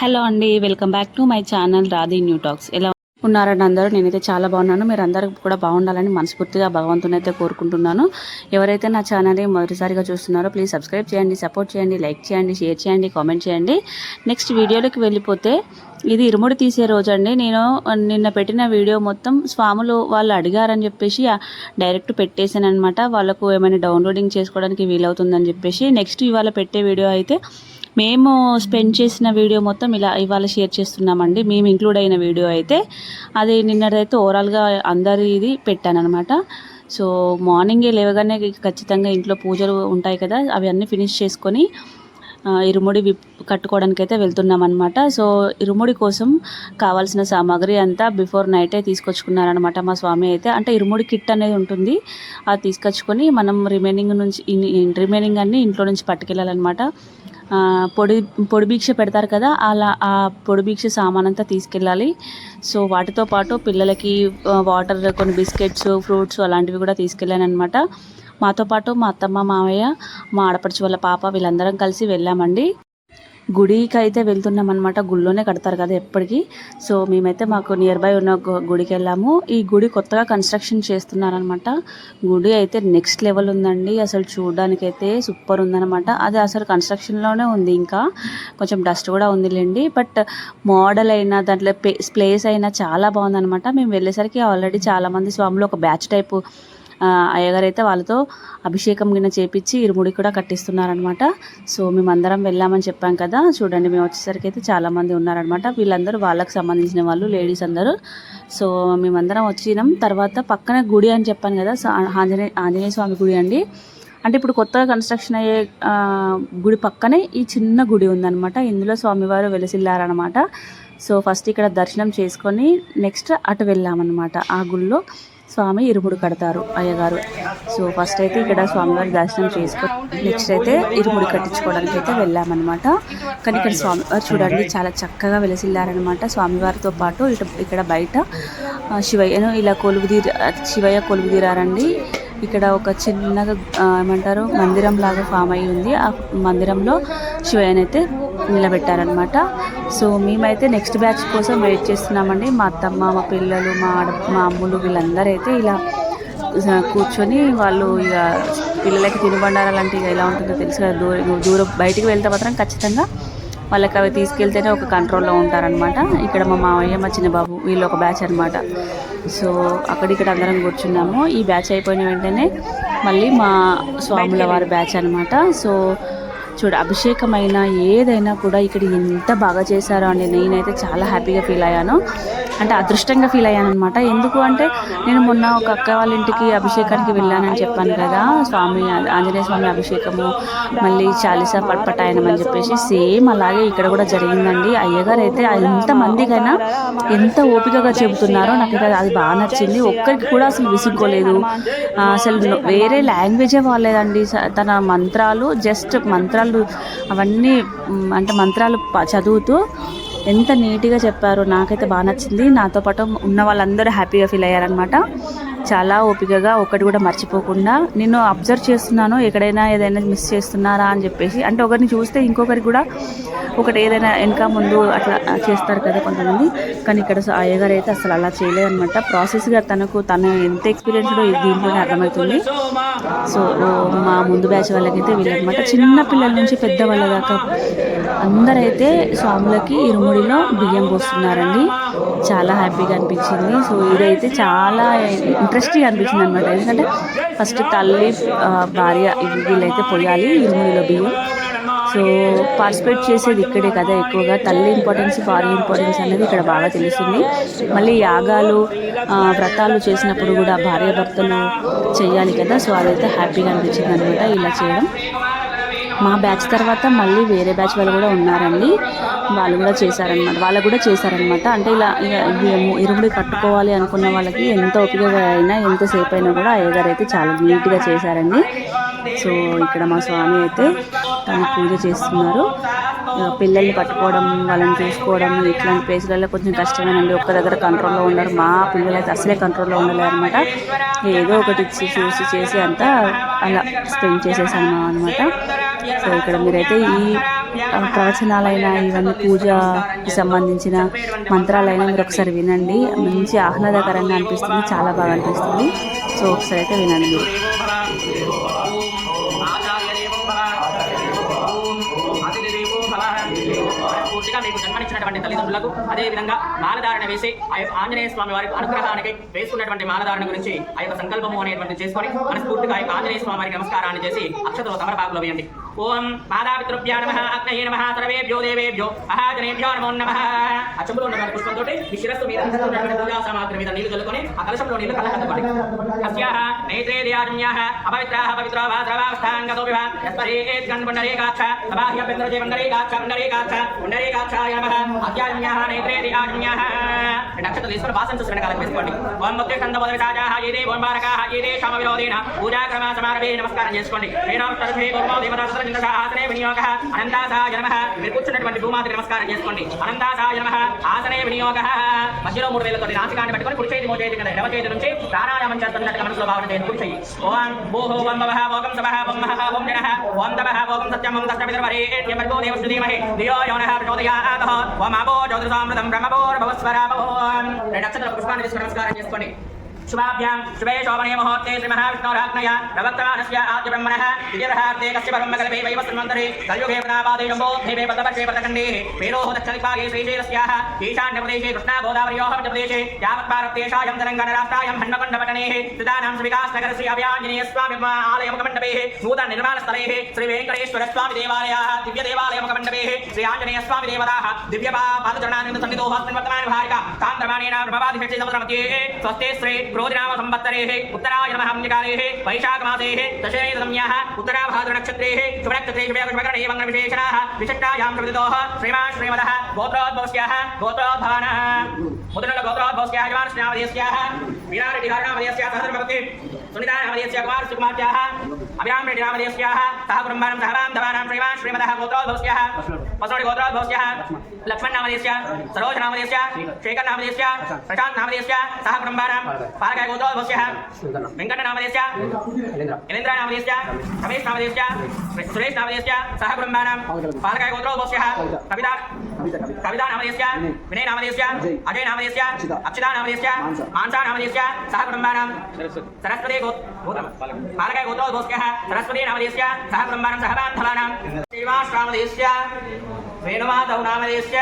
Hello అండి welcome back to my channel Radhi new talks. ఎలా ఉన్నారండి అందరూ? నేనైతే చాలా బాగున్నాను. మీరు అందరూ కూడా బాగుండాలని మనస్ఫూర్తిగా భగవంతుని అయితే కోరుకుంటున్నాను. ఎవరైతే నా ఛానల్ని మొదటిసారిగా చూస్తున్నారో ప్లీజ్ సబ్స్క్రైబ్ చేయండి సపోర్ట్ చేయండి లైక్ చేయండి షేర్ చేయండి కామెంట్ చేయండి. నెక్స్ట్ వీడియోలోకి వెళ్ళిపోతే ఇది ఇరుముడి తీసే రోజు అండి నేను నిన్న పెట్టిన వీడియో మొత్తం స్వాములు వాళ్ళు అడిగారని చెప్పేసి డైరెక్ట్ పెట్టేశాను అనమాట వాళ్ళకు ఏమైనా డౌన్లోడింగ్ చేసుకోవడానికి వీలవుతుందని చెప్పేసి. నెక్స్ట్ ఇవాళ పెట్టే వీడియో అయితే మేము స్పెండ్ చేసిన వీడియో మొత్తం ఇలా ఇవాళ షేర్ చేస్తున్నామండి. మేము ఇంక్లూడ్ అయిన వీడియో అయితే అది నిన్నదైతే ఓవరాల్గా అందరి ఇది పెట్టానమాట సో మార్నింగే లేవగానే ఖచ్చితంగా ఇంట్లో పూజలు ఉంటాయి కదా అవి అన్నీ ఫినిష్ చేసుకొని ఇరుముడి విప్ కట్టుకోవడానికి అయితే వెళ్తున్నాం అనమాట సో ఇరుముడి కోసం కావాల్సిన సామాగ్రి అంతా బిఫోర్ నైటే తీసుకొచ్చుకున్నారనమాట మా స్వామి అయితే. అంటే ఇరుముడి కిట్ అనేది ఉంటుంది అది తీసుకొచ్చుకొని మనం రిమైనింగ్ నుంచి రిమైనింగ్ అన్ని ఇంట్లో నుంచి పట్టుకెళ్ళాలన్నమాట. పొడి పొడి భిక్ష పెడతారు కదా అలా ఆ పొడి భిక్ష సామాన్ అంతా తీసుకెళ్ళాలి. సో వాటితో పాటు పిల్లలకి వాటర్ కొన్ని బిస్కెట్స్ ఫ్రూట్స్ అలాంటివి కూడా తీసుకెళ్ళాను అనమాట మాతో పాటు మా అత్తమ్మ మామయ్య మా ఆడపడుచు వాళ్ళ పాప వీళ్ళందరం కలిసి వెళ్ళామండి. గుడికి అయితే వెళ్తున్నాం అనమాట గుడిలోనే కడతారు కదా ఎప్పటికీ. సో మేమైతే మాకు నియర్ బై ఉన్న గుడికి వెళ్ళాము ఈ గుడి కొత్తగా కన్స్ట్రక్షన్ చేస్తున్నారనమాట గుడి అయితే నెక్స్ట్ లెవెల్ ఉందండి. అసలు చూడడానికి అయితే సూపర్ ఉందనమాట అది అసలు కన్స్ట్రక్షన్లోనే ఉంది ఇంకా. కొంచెం డస్ట్ కూడా ఉందిలేండి. బట్ మోడల్ అయినా దాంట్లో ప్లేస్ అయినా చాలా బాగుందనమాట మేము వెళ్ళేసరికి ఆల్రెడీ చాలామంది స్వాములు ఒక బ్యాచ్ టైపు అయ్యగారైతే అయ్యగారు అయితే వాళ్ళతో అభిషేకం గిన్నె చేపించి ఇరుముడి కూడా కట్టిస్తున్నారనమాట సో మేమందరం వెళ్ళామని చెప్పాం కదా. చూడండి మేము వచ్చేసరికి అయితే చాలామంది ఉన్నారనమాట వీళ్ళందరూ వాళ్ళకి సంబంధించిన వాళ్ళు లేడీస్ అందరూ. సో మేమందరం వచ్చినాం. తర్వాత పక్కన గుడి అని చెప్పాను కదా. సో ఆంజనేయ ఆంజనేయ స్వామి గుడి అండి. అంటే ఇప్పుడు కొత్తగా కన్స్ట్రక్షన్ అయ్యే గుడి పక్కనే ఈ చిన్న గుడి ఉందన్నమాట. ఇందులో స్వామివారు వెలిసిల్లారనమాట సో ఫస్ట్ ఇక్కడ దర్శనం చేసుకొని నెక్స్ట్ అటు వెళ్ళామన్నమాట ఆ గుడిలో స్వామి ఇరుముడు కడతారు అయ్యగారు. సో ఫస్ట్ అయితే ఇక్కడ స్వామివారి దర్శనం చేసుకో నెక్స్ట్ అయితే ఇరుముడి కట్టించుకోవడానికి అయితే వెళ్ళామన్నమాట. కానీ ఇక్కడ స్వామివారు చూడండి చాలా చక్కగా వెలసిల్లారనమాట స్వామివారితో పాటు ఇటు ఇక్కడ బయట శివయ్యను ఇలా కొలువుదీర శివయ్య కొలువుదీరారండి. ఇక్కడ ఒక చిన్నగా ఏమంటారు మందిరం లాగా ఫామ్ అయి ఉంది. ఆ మందిరంలో శివయ్యనైతే నిలబెట్టారనమాట సో మేమైతే నెక్స్ట్ బ్యాచ్ కోసం వెయిట్ చేస్తున్నామండి. మా అత్తమ్మ మా పిల్లలు మా ఆడ మా అమ్ములు వీళ్ళందరూ అయితే ఇలా కూర్చొని వాళ్ళు ఇక పిల్లలకి తినుబండారాలు అంటే ఇక ఎలా ఉంటుందో తెలుసు కదా. దూరం దూరం బయటికి వెళ్తే మాత్రం ఖచ్చితంగా వాళ్ళకి అవి తీసుకెళ్తేనే ఒక కంట్రోల్లో ఉంటారనమాట ఇక్కడ మా మావయ్య మా చిన్న బాబు వీళ్ళు ఒక బ్యాచ్ అనమాట సో అక్కడిక్కడ అందరం కూర్చున్నాము. ఈ బ్యాచ్ అయిపోయిన వెంటనే మళ్ళీ మా స్వాముల వారి బ్యాచ్ అనమాట సో చూడు అభిషేకం అయినా ఏదైనా కూడా ఇక్కడ ఎంత బాగా చేశారో అండి నేనైతే చాలా హ్యాపీగా ఫీల్ అయ్యాను. అంటే అదృష్టంగా ఫీల్ అయ్యాను అనమాట ఎందుకు అంటే నేను మొన్న ఒక అక్క వాళ్ళ ఇంటికి అభిషేకానికి వెళ్ళానని చెప్పాను కదా స్వామి ఆంజనేయ స్వామి అభిషేకము మళ్ళీ చాలీసా పట్పటాయనం అని చెప్పేసి సేమ్ అలాగే ఇక్కడ కూడా జరిగిందండి. అయ్యగారు అయితే ఎంత మందికైనా ఎంత ఓపికగా చెబుతున్నారో నాకైతే అది బాగా నచ్చింది. ఒక్కరికి కూడా అసలు విసుక్కోలేదు. అసలు వేరే లాంగ్వేజే వాళ్ళేదండి స- తన మంత్రాలు జస్ట్ మంత్రాలు అవన్నీ అంటే మంత్రాలు చదువుతూ ఎంత నీట్గా చెప్పారో నాకైతే బాగా నచ్చింది. నాతో పాటు ఉన్న వాళ్ళందరూ హ్యాపీగా ఫీల్ అయ్యారనమాట చాలా ఓపికగా ఒకటి కూడా మర్చిపోకుండా నేను అబ్జర్వ్ చేస్తున్నాను ఎక్కడైనా ఏదైనా మిస్ చేస్తున్నారా అని చెప్పేసి. అంటే ఒకరిని చూస్తే ఇంకొకరికి కూడా ఒకటి ఏదైనా వెనక ముందు అట్లా చేస్తారు కదా కొంతమంది. కానీ ఇక్కడ అయ్యగారు అయితే అసలు అలా చేయలేదనమాట ప్రాసెస్గా తనకు తను ఎంత ఎక్స్పీరియన్స్డో దీంట్లోనే అర్థమవుతుంది. సో మా ముందు బ్యాచ్ వాళ్ళకైతే వీళ్ళనమాట చిన్న పిల్లల నుంచి పెద్ద వాళ్ళ దాకా అందరైతే స్వాములకి ఇరుముడిలో బియ్యం పోస్తున్నారండి. చాలా హ్యాపీగా అనిపించింది. సో ఇదైతే చాలా ఇంట్రెస్టింగ్ అనిపించింది అనమాట ఎందుకంటే ఫస్ట్ తల్లి భార్య వీళ్ళైతే పొయ్యాలి ఇరుములో బియ్యం. సో పార్టిసిపేట్ చేసేది ఇక్కడే కదా ఎక్కువగా. తల్లి ఇంపార్టెన్స్ భార్య ఇంపార్టెన్స్ అనేది ఇక్కడ బాగా తెలుస్తుంది. మళ్ళీ యాగాలు వ్రతాలు చేసినప్పుడు కూడా భార్య భర్తలు చేయాలి కదా. సో అదైతే హ్యాపీగా అనిపించింది అనమాట ఇలా చేయడం. మా బ్యాచ్ తర్వాత మళ్ళీ వేరే బ్యాచ్ వాళ్ళు కూడా ఉన్నారండి. వాళ్ళు కూడా చేశారనమాట వాళ్ళు కూడా చేశారనమాట అంటే ఇలా ఇక ఇరుముడి కట్టుకోవాలి అనుకున్న వాళ్ళకి ఎంత ఓపికగా అయినా ఎంతసేపు అయినా కూడా అయ్యగారు అయితే చాలా నీట్గా చేశారండి. సో ఇక్కడ మా స్వామి అయితే తను పూజ చేస్తున్నారు. పిల్లల్ని పట్టుకోవడం వాళ్ళని చూసుకోవడం ఇట్లాంటి ప్లేస్లలో కొంచెం కష్టమేనండి. ఒక్క దగ్గర కంట్రోల్లో ఉండరు. మా పిల్లలు అయితే అసలే కంట్రోల్లో ఉండలేదు అనమాట ఏదో ఒకటి ఇచ్చి చూసి చేసి అంతా అలా స్పెండ్ చేసేసాను అనమాట సో ఇక్కడ మీరైతే ఈ ఆ, ప్రవచనాలైన ఇవన్నీ పూజకి సంబంధించిన మంత్రాలైనా మీరు ఒకసారి వినండి. మంచి ఆహ్లాదకరంగా అనిపిస్తుంది చాలా బాగా అనిపిస్తుంది. సో ఒకసారి అయితే వినండి పూర్తిగా మీకు జన్మనిచ్చినటువంటి తల్లిదండ్రులకు అదే విధంగా మాలధారణ వేసి ఆ యొక్క ఆంజనేయ స్వామి వారి అనుగ్రహానికి వేసుకున్నటువంటి మాలధారణ గురించి ఆ యొక్క సంకల్పము అనేటువంటి చేసుకొని మనస్ఫూర్తిగా ఆ యొక్క ఆంజనేయ స్వామి వారికి నమస్కారాన్ని చేసి అక్షతలో తమరపాకులో వేయండి. ఓం మాతాపితృభ్యా నమ అగ్నయే నమ సర్వేభ్యో దేవేభ్యో మహాజనేభ్యో నమో నమ. ఆ చెంబులో ఉన్నటువంటి పుష్పంతో ఈ శిరస్సు మీద ఉన్నటువంటి పూజా సామాగ్రి మీద నీళ్ళు చల్లుకొని ఆ కలశంలో నీళ్ళు కలకట్టబడి అస్యాహ నేత్రే దియాజ్ఞాః అపవిత్రాః పవిత్రో వా ద్రవావస్థాంగతో విభా యస్పరేత్ గణ్ పుండరీకాక్ష సబాహ్య పితృజే పుండరీకాక్ష పుండరీకాక్ష పుండరీకాక్షాయ నమః. అద్యాజ్ఞాః నేత్రే దియాజ్ఞాః నక్షత్ర తీసుకుని వాసన చూసి వెనకాలకు వేసుకోండి. ఓం భక్తి కంద మొదటి సాజాహ ఏదే ఓం బారకాహ ఏదే శమ విరోధేన. పూజాక్రమ సమారభే నమస్కారం చేసుకోండి. హేనాం తరఫే ఓం దేవతా ఆసనే వినియోగ అనంతాసాయ నమ. మీరు కూర్చున్నటువంటి భూమాతకి నమస్కారం చేసుకోండి. అనంతాసాయ నమ ఆసనే వినియోగ. మధ్యలో మూడు వేలతో నాసికాన్ని పెట్టుకొని కుడి చేతి మోచేతి కింద ఎడమ చేతి నుంచి ప్రాణాయామం చేస్తున్నట్టుగా మనసులో భావన చేయండి కుడి చేయి ఓం భూహో ఓం భవః ఓం సభ ఓం మహః ఓం జన ఓం తమ ఓం సత్యం ఓం సత్యమిదర్వరే యమర్గో దేవస్య ధీమహి ధియో యోనః ప్రచోదయాతః. ఓం అపో జ్యోతిసామృతం బ్రహ్మభోర్భవస్వరాభవోం రెండు అక్షరాల పుష్పాన్ని తీసుకుని నమస్కారం చేసుకోండి. शुभाभ्यां शुभे शोभने मुहूर्ते श्रीमहाविष्णोराज्ञया प्रवक्तवानस्य आद्यब्रह्मणः विजयहार्ते कस्य ब्रह्मकल्पे वैव श्रीमन्तरे कलयुगे पदापादे शम्भोद्भीवे पदपर्षे पदखण्डेः वेरोः दक्षलिपागे श्रीशैलस्याः ईशान्यप्रदेशे कृष्णागोदावरयोः प्रदेशे यावत्पारप्तेषायं तेलङ्गाणराष्ट्रायं हन्मकण्डपटनेः सुदानां श्रीविकासनगरस्य अभयाञ्जनेयस्वामिमा आलयमुखमण्डपेः नूतननिर्माणस्थलैः श्रीवेङ्कटेश्वरस्वामिदेवालयाः दिव्यदेवालयमुखमण्डपेः श्री आञ्जनेयस्वामिदेवताः दिव्यपा वर्तमानभारिका तान् द्रमाणेन प्रभाधिषष्टिसहस्रमध्ये स्वस्ते श्री क्रोधिनामसंवत्सरेः उत्तराय उत्तरा अन्यकालेः वैशाखमासेः दशमे संज्ञाः उत्तराभाद्रनक्षत्रेः शुभनक्षत्रे शुभकर्णे मङ्गलविशेषणाः, विशिष्टायां प्रविदोः श्रीमान् श्रीमदः गोत्रोद्भवस्याः, गोत्रोद्भवानः। मुदनल गोत्रोद्भवस्याः यमान् श्रीनामदेस्याः विराट विहारणामदेस्याः सहधर्मपतिः। सुनितानामदेस्याकुमार सुकुमार्त्याः अभिराम रेडिरामदेस्याः सः कुटुम्बानां सहवां धवानां श्रीमान् श्रीमतः गोत्रोद्भवस्याः वसोडि गोत्रोद्भवस्याः लक्ष्मणनामदेस्य सरोजनामदेस्य श्रीकरनामदेस्य प्रशान्तनामदेस्य सः कुटुम्बानां पालकाय गोत्रोद्भवस्याः वेङ्कटनामदेस्य यलेन्द्रनामदेस्य कविता कविता नामधेयस्य विनय नामधेयस्य अजय नामधेयस्य अक्षिता। नामधेयस्य मानसा। नामधेयस्य सह कुटुम्बानां सरस्वती। गो पालकाय गोत्रोद्भवस्याः सरस्वती नामधेयस्य सह कुटुम्बानां सह बान्धवानां श्रीवासनामधेयस्य वेणुमाधव नामधेयस्य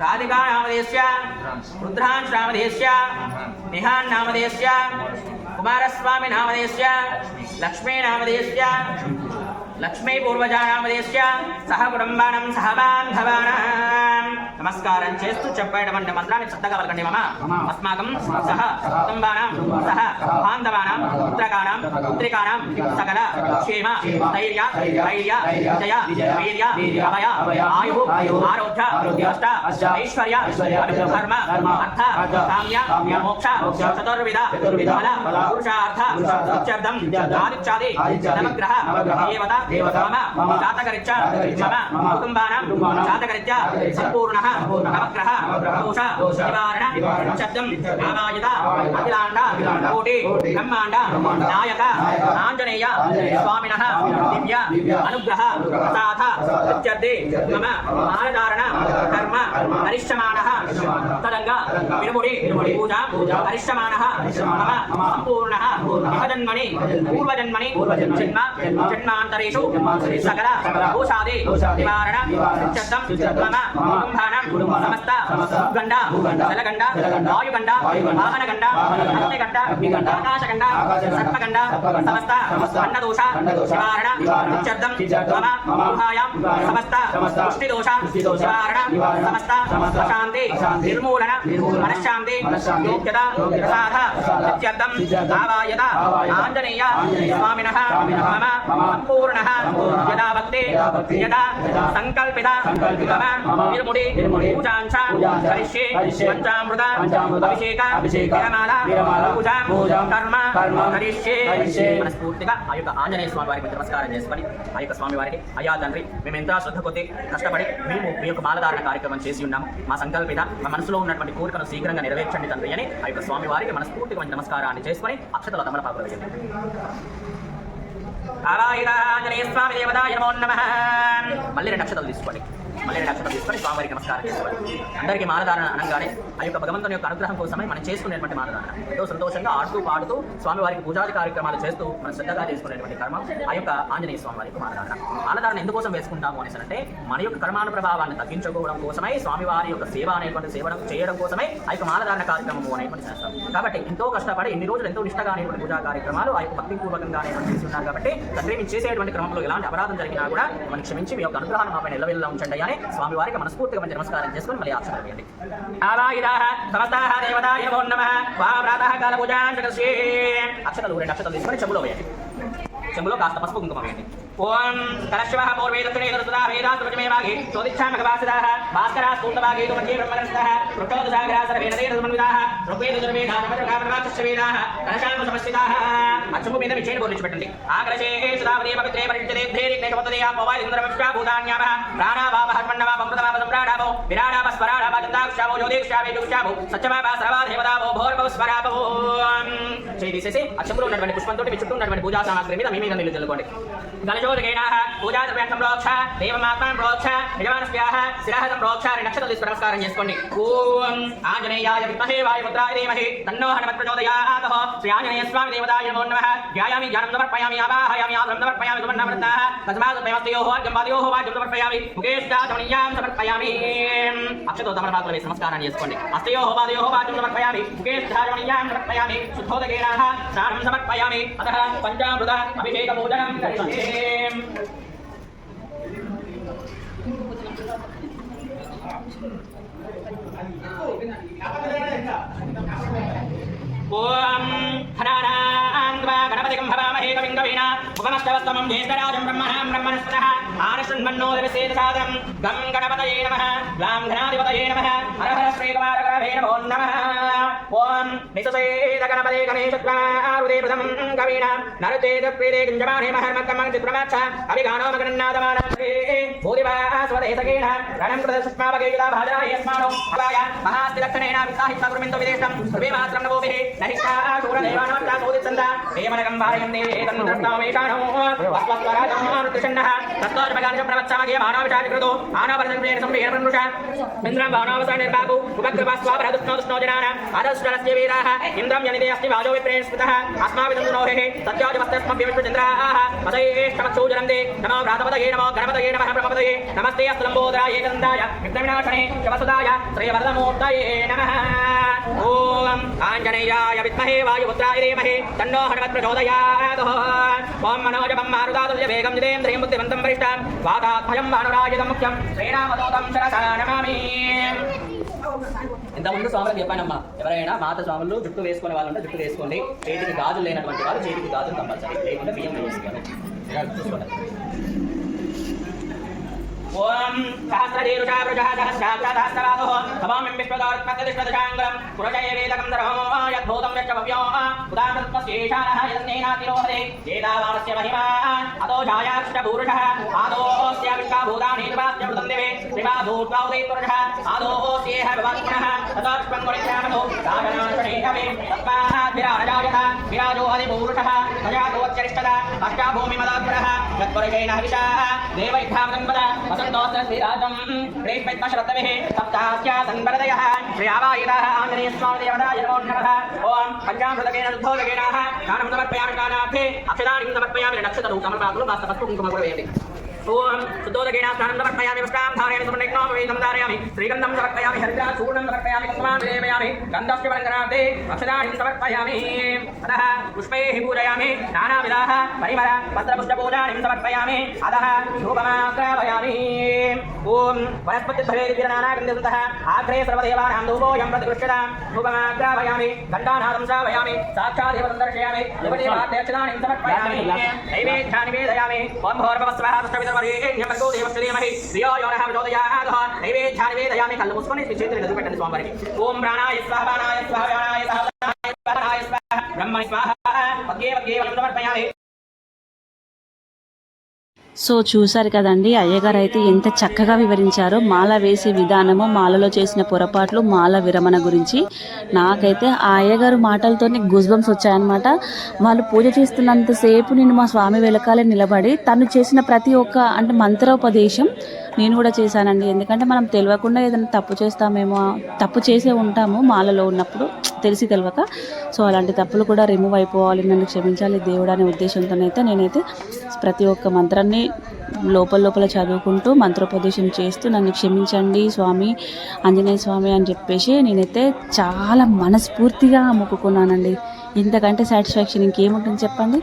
राधिका नामधेयस्य रुद्रांश नामधेयस्य निहान् नामधेयस्य कुमारस्वामी नामधेयस्य लक्ष्मी नामधेयस्य లక్ష్మీ పూర్వజానామదేశ్య సహ కుటుంబానం సహ బాంధవానాం నమస్కారం చేస్తూ చెప్పేటువంటి మంత్రాన్ని శ్రద్ధగా పలకండి మమ. అస్మాకం సహ కుటుంబానాం సహ బాంధవానాం పుత్రకానాం పుత్రికానాం సకల క్షేమ ధైర్య ధైర్య జయ వీర్య అభయ ఆయు ఆరోగ్య అష్ట ఐశ్వర్య ధర్మ అర్థ కామ్య మోక్ష చతుర్విధ ఫల పురుషార్థ నిత్యర్థం ఆదిత్యాది నవగ్రహ దేవత మమ జాతకరిత్య మమ కుటుంబానాం జాతకరిత్య సంపూర్ణ నవగ్రహ దోష నివారణ శబ్దం ఆవాయుధ అఖిలాండ కోటి బ్రహ్మాండ నాయక ఆంజనేయ స్వామిన దివ్య అనుగ్రహ ప్రసాద ప్రత్యర్థి మమ మానధారణ కర్మ కరిష్యమాణ తదంగ వినుముడి పూజ కరిష్యమాణ మమ సంపూర్ణ ఇహజన్మని పూర్వజన్మని జన్మ జన్మాంతరేషు సకల దోషాది నివారణ చద్దం మమ కుటుంబానం సమస్త గండ జలగండ వాయుగండ వాహనగండ అగ్నిగండ ఆకాశగండ సర్పగండ సమస్త అన్నదోష నివారణ చద్దం మమ గృహాయాం సమస్త పుష్టిదోష నివారణ సమస్త శాంతి నిర్మూలన మనశ్శాంతి యోగ్యత ప్రసాద నిత్యర్థం ఆవాయత ఆంజనేయ స్వామినః మమ సంపూర్ణ యదా భక్తి యదా సంకల్పిత మమ నిర్ముడి పూజాంచ కరిష్యే పంచామృత అభిషేక విరమాల పూజ కర్మ కరిష్యే మనస్ఫూర్తిగా ఆ యొక్క ఆంజనేయ స్వామి వారికి నమస్కారం చేసుకొని ఆ యొక్క స్వామి వారికి అయ్యా తండ్రి మేము ఎంత శ్రద్ధ కొద్ది కష్టపడి మేము మీ యొక్క మాలధారణ కార్యక్రమం చేసి ఉన్నాం। మా సంకల్పిత మా మనసులో ఉన్నటువంటి కోరికను శీఘ్రంగా నెరవేర్చండి తండ్రి అని ఆ యొక్క స్వామి వారికి మనస్ఫూర్తిగా నమస్కారాన్ని చేసుకొని అక్షతల తమలపాకులు వేయండి. ఆవాహిత ఆంజనేయ స్వామి దేవతాయ నమో నమః. మళ్ళీ రెండు అక్షతలు తీసుకోండి. మళ్ళీ రెండు తీసుకొని స్వామివారికి నమస్కారం చేసుకోండి అందరికీ మాలధారణ అనగానే ఆ యొక్క భగవంతుని యొక్క అనుగ్రహం కోసమే మనం చేసుకునేటువంటి మానదారణ ఎంతో సంతోషంగా ఆడుతూ పాడుతూ స్వామివారికి పూజాది కార్యక్రమాలు చేస్తూ మనం శ్రద్ధగా చేసుకునేటువంటి కర్మ ఆ యొక్క ఆంజనేయ స్వామి వారికి మాలధారణ ఎందుకోసం వేసుకుంటాము అనేసి అంటే మన యొక్క కర్మాను ప్రభావాన్ని తగ్గించుకోవడం కోసమై స్వామివారి యొక్క సేవ అనేటువంటి సేవ చేయడం కోసమై ఆ యొక్క మానదారణ కార్యక్రమము అనేటువంటి చేస్తాం. కాబట్టి ఎంతో కష్టపడి ఎన్ని రోజులు ఎంతో నిష్టగా అనేటువంటి పూజా కార్యక్రమాలు ఆ యొక్క భక్తిపూర్వకంగా అనేటువంటి చేస్తున్నారు కాబట్టి తండ్రి మేము చేసేటువంటి క్రమంలో ఎలాంటి అపరాధం జరిగినా కూడా మనం క్షమించి మీ యొక్క అనుగ్రహాన్ని మా నిలవెల్లా ఉంచండి అని స్వామివారికి మనస్ఫూర్తిగా మంచి నమస్కారం చేసుకుని మళ్ళీ ఆచరణ వేయండి ఆవాయుధాః సమస్తాః దేవతాయ నమో నమః. వా ప్రాతః పూజాం అక్షతలు రెండు అక్షతలు తీసుకొని చెంబులో వేయండి. చెంబులో కాస్త పసుపు కుంకుమ వేయండి. ఓం కలశివః పూర్వే దక్షిణే దరుసుదా వేదాస్తు వచమే చోదిచ్ఛామకవాసిదాః భాస్కరా స్ఫూర్తభాగే మధ్యే బ్రహ్మరస్తః పృష్టోదసాగరా సర్వేణ దేవ సమన్వితాః ఋగ్వేద యజుర్వేద సామవేదాః వేదాః కలశాంకు సమస్తితాః అక్షము మీద విచేని బోర్లించి పెట్టండి. ఆ కలశే సుధావదే పవిత్రే పరిచితే ధేరి నేకపతదే ఆ పవాయి విశ్వా భూతాన్యామ ప్రాణావాప హర్మన్నవా పంప్రదవా సంప్రాడావో విరాడావ స్వరాడావ దంతాక్షావో జ్యోతిక్షావే దుక్షావో సత్యమావ సర్వా దేవతావో భోర్భవ స్వరాభవో చేయి తీసేసి అక్షములు ఉన్నటువంటి పుష్పంతో మీ చుట్టూ ఉన్నటువంటి పూజా సామాగ్రి మీద మీ మీద నీళ్ళు చల్లుకోండి. గణజ గణశోదకేనాః పూజా ద్రవ్యం సంప్రోక్ష దేవమాత్మాన్ ప్రోక్ష యజమానస్యాః శిరః సంప్రోక్ష రెండు నమస్కారం చేసుకోండి. ఓం ఆంజనేయాయ విద్మహే వాయుపుత్రాయ ధీమహి తన్నో హనుమత్ ప్రచోదయాతః శ్రీ ఆంజనేయ స్వామి దేవతాయ నమో నమః. ధ్యాయామి ధ్యానం సమర్పయామి ఆవాహయామి ఆసనం సమర్పయామి సువర్ణవృత్తాః తస్మాత్ దేవస్తయోః అర్ఘ్యమాదయోః వాద్యం సమర్పయామి ముఖేష్టాధమనీయాం సమర్పయామి. అక్షతో తమలపాకులు వేసి నమస్కారం చేసుకోండి. హస్తయోః పాదయోః వాద్యం సమర్పయామి ముఖేష్టాధమనీయాం సమర్పయామి శుద్ధోదకేనాః స్నానం సమర్పయామి అతః పంచామృత అభిషేక పూజనం కరిష్యే ఓం హరారాంధ్వా గణపతికం భవామహే కవిం కవీనా ముఖమష్టవస్తమం జ్యేష్ఠరాజం బ్రహ్మణాం బ్రహ్మణస్పదః ఆనశృణ్మన్నోదవిశేషసాదం గం గణపతయే నమః గ్లాం ఘనాధిపతయే నమః హర హర శ్రీకుమారగణభే నమో నమః. ఓం నిశసేద గణపతే గణేశత్వారుదే ప్రథం కవీనా నరచేద ప్రీతే కుంజమానే మహర్మకమం చిత్రమాచ్చ అభిగానో మగనన్నాదమానే భూరివాస్వదేశకేన రణం కృత సుష్మావగేయుదా భాజాయ యస్మానో భవాయ మహాస్తిలక్షణేన విత్తాహిత గురుమిందో విదేశం. సర్వే మాత్రం నవోభిః నహిష్ఠా శూరదేవానమత్తా సోదిత్సంద దేవనగం భారయందే తన్నుద్రష్టామేషాణో వస్వస్వరాజమానుతిషన్నః తత్తోర్మగానిష ప్రవత్సామగే మానవచారికృతో ఆనవరసంప్రేణ సంప్రేణ మనుష ఇంద్రం భావనావసానిర్బాగు ఉపగ్రవాస్వాపరదుష్ణో దుష్ణో జనాన అదశ్వరస్య వీరాः ఇంద్రం జనిదే అస్తి వాజో విప్రేణ స్మృతः అస్మావిదందునోహే సత్యాజమస్తస్మభ్యవిష్ణుచంద్రాः మతయేష్టమక్షోజనందే నమో భ్రాతపదయే నమో గణపతయే నమః బ్రహ్మపదయే నమస్తే అస్లంబోదరాయ ఏకందాయ విఘ్నవినాశనే శివసుదాయ శ్రీవరదమూర్తయే నమః ఓం ఆంజనేయాయ విద్మహే వాయుపుత్రాయ ధీమహి తన్నో హనుమత్ ప్రచోదయాత్ ఓం మనోజపం మారుతాతుల్య వేగం జితేంద్రియం బుద్ధిమంతం వరిష్టాం వాతాత్మయం వానురాయుధం ముఖ్యం శ్రీరామదూతం శరసా నమామి ఇంతకుముందు స్వాములకు చెప్పానమ్మా ఎవరైనా మాత స్వాములు జుట్టు వేసుకునే వాళ్ళు ఉంటే జుట్టు వేసుకోండి. చేతికి గాజులు లేనటువంటి వాళ్ళు చేతికి గాజులు కంపల్సరీ. లేకుంటే బియ్యం వేసుకోండి. ఓం సహస్రదీరుషా వృషः సహస్రాక్షాదహస్రరాదో తమామిం విశ్వదారుత్పత్తిష్ఠదశాంగరం పురజయ వేదకం ధర్మో యద్భూతం మహిమా అదో ఆదోస్య మృతం దివే శ్రీమా ఆదోస్యేహ సాగనాశనేహవే తస్మాద్విరాజాయత విరాజో అధిభూరుషः తజాతోచ్చరిష్టద అష్టాభూమిమదాగ్రహ యత్పరిజైన హవిషా దేవైద్ధామదంబద వసంతోస్త్రశ్రీరాజం శ్రీపద్మశ్రద్ధవిः సప్తాస్య సన్వరదయः శ్రీయావాయుధాः ఆంజనేయ స్వామి దేవతాయ నమో నమః ఓం పంచామృతకేన శుద్ధోదకేనాः స్నానం సమర్పయామి స్నానార్థే కుంకుమ ఓం శుద్ధోదకేన స్నానం సమర్పయామి వస్త్రాం ధారయామి సువర్ణజ్ఞాపవేదం ధారయామి శ్రీగంధం సమర్పయామి హరిద్రా చూర్ణం సమర్పయామి కుసుమాన్ విలేపయామి గంధస్య వరంగనాథే అక్షదాని సమర్పయామి అతः పుష్పైः పూజయామి నానావిధాः పరిమళ పత్రపుష్పపూజాని సమర్పయామి అతः ధూపమాగ్రాపయామి ఓం వనస్పతిభవేదినానాగంధంతः ఆగ్రే సర్వదేవానాం ధూపోయం ప్రతిగృష్యతాం ధూపమాగ్రాపయామి ఘంటానాదం శ్రావయామి సాక్షాదేవ సందర్శయామి యువదేవాధ్యక్షదాని సమర్పయామి నైవేద్యాన్ని వేదయామి ఓం భోర్భవస్వః దుష్టవిధర్మరేణ్యమర్గో దేవస్య ధీమహి ధియో యో నః నైవేద్యాన్ని వేదయామి కళ్ళు మూసుకొని చేతులు ఎదురు పెట్టండి స్వామివారికి. ఓం ప్రాణాయ స్వాహ ప్రాణాయ స్వాహ ప్రాణాయ స్వాహ ప్రాణాయ స్వాహ బ్రహ్మణి స్వాహ వగ్గే వగ్గే వలం సమర్పయామి సో చూసారు కదండి అయ్యగారు అయితే ఎంత చక్కగా వివరించారో. మాల వేసే విధానము మాలలో చేసిన పొరపాట్లు మాల విరమణ గురించి. నాకైతే ఆ అయ్యగారు మాటలతోనే గుజ్బంస్ వచ్చాయన్నమాట. వాళ్ళు పూజ చేస్తున్నంతసేపు నేను మా స్వామి వెలకాలే నిలబడి తను చేసిన ప్రతి ఒక్క అంటే మంత్రోపదేశం నేను కూడా చేశానండి. ఎందుకంటే మనం తెలియకుండా ఏదైనా తప్పు చేస్తామేమో తప్పు చేసే ఉంటాము మాలలో ఉన్నప్పుడు తెలిసి తెలియక. సో అలాంటి తప్పులు కూడా రిమూవ్ అయిపోవాలి నన్ను క్షమించాలి దేవుడు అనే ఉద్దేశంతోనైతే నేనైతే ప్రతి ఒక్క మంత్రాన్ని లోపల లోపల చదువుకుంటూ మంత్రోపదేశం చేస్తూ నన్ను క్షమించండి స్వామి ఆంజనేయ స్వామి అని చెప్పేసి నేనైతే చాలా మనస్ఫూర్తిగా మొక్కుకున్నానండి. ఇంతకంటే సాటిస్ఫాక్షన్ ఇంకేముంటుంది చెప్పండి?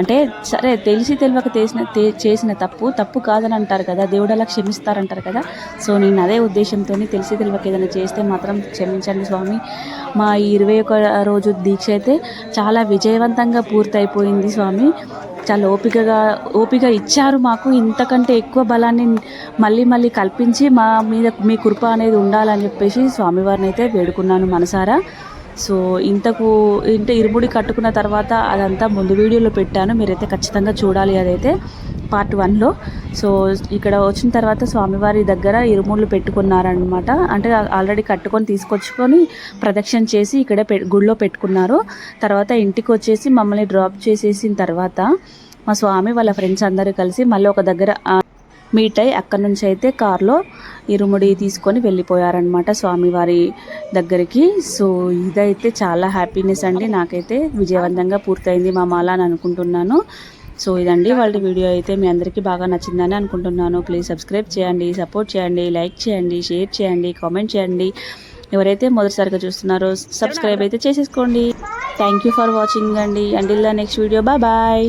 అంటే సరే తెలిసి తెలియక చేసిన చేసిన తప్పు తప్పు కాదని అంటారు కదా దేవుడు అలా క్షమిస్తారంటారు కదా. సో నేను అదే ఉద్దేశంతో తెలిసి తెలియక ఏదైనా చేస్తే మాత్రం క్షమించండి స్వామి. మా ఇరవై ఒక రోజు దీక్ష అయితే చాలా విజయవంతంగా పూర్తయిపోయింది స్వామి. చాలా ఓపికగా ఓపిక ఇచ్చారు మాకు. ఇంతకంటే ఎక్కువ బలాన్ని మళ్ళీ మళ్ళీ కల్పించి మా మీద మీ కృప అనేది ఉండాలని చెప్పేసి స్వామివారిని అయితే వేడుకున్నాను మనసారా. సో ఇంతకు ఇంత ఇరుముడి కట్టుకున్న తర్వాత అదంతా ముందు వీడియోలో పెట్టాను. మీరైతే ఖచ్చితంగా చూడాలి అదైతే పార్ట్ వన్లో సో ఇక్కడ వచ్చిన తర్వాత స్వామివారి దగ్గర ఇరుముళ్ళు పెట్టుకున్నారనమాట అంటే ఆల్రెడీ కట్టుకొని తీసుకొచ్చుకొని ప్రదక్షిణ చేసి ఇక్కడే పె గుళ్ళో పెట్టుకున్నారు. తర్వాత ఇంటికి వచ్చేసి మమ్మల్ని డ్రాప్ చేసేసిన తర్వాత మా స్వామి వాళ్ళ ఫ్రెండ్స్ అందరూ కలిసి మళ్ళీ ఒక దగ్గర మీట్ అయ్యి అక్కడి నుంచి అయితే కార్లో ఇరుముడి తీసుకొని వెళ్ళిపోయారనమాట స్వామివారి దగ్గరికి. సో ఇదైతే చాలా హ్యాపీనెస్ అండి. నాకైతే విజయవంతంగా పూర్తయింది మా మాల అని అనుకుంటున్నాను. సో ఇదండి వాళ్ళ వీడియో అయితే మీ అందరికీ బాగా నచ్చిందని అనుకుంటున్నాను. ప్లీజ్ సబ్స్క్రైబ్ చేయండి సపోర్ట్ చేయండి లైక్ చేయండి షేర్ చేయండి కామెంట్ చేయండి. ఎవరైతే మొదటిసారిగా చూస్తున్నారో సబ్స్క్రైబ్ అయితే చేసేసుకోండి. థ్యాంక్ యూ ఫర్ వాచింగ్ అండి. Until the next video bye bye